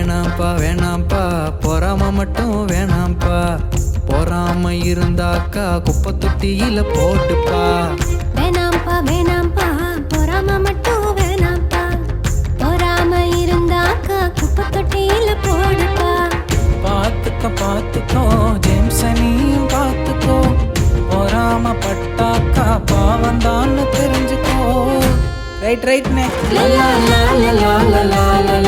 வேணாம்ப்பா வேணாம்ப்பா. பொறாம மட்டும் வேணாம்ப்பா. பொறாம இருந்தாக்கா குப்பை தொட்டியில போட்டுப்பா. வேணாம்ப்பா வேணாம்ப்பா. பொறாம மட்டும் வேணாம்ப்பா. பொறாம இருந்தாக்கா குப்பை தொட்டியில போடுப்பா. பார்த்துக்க பார்த்துக்கோ. ஜேம்சனையும் பார்த்துக்கோ. பொறாம பட்டாக்கா பாவம் தெரிஞ்சுக்கோ. ரைட் ரைட்னே லா லா லா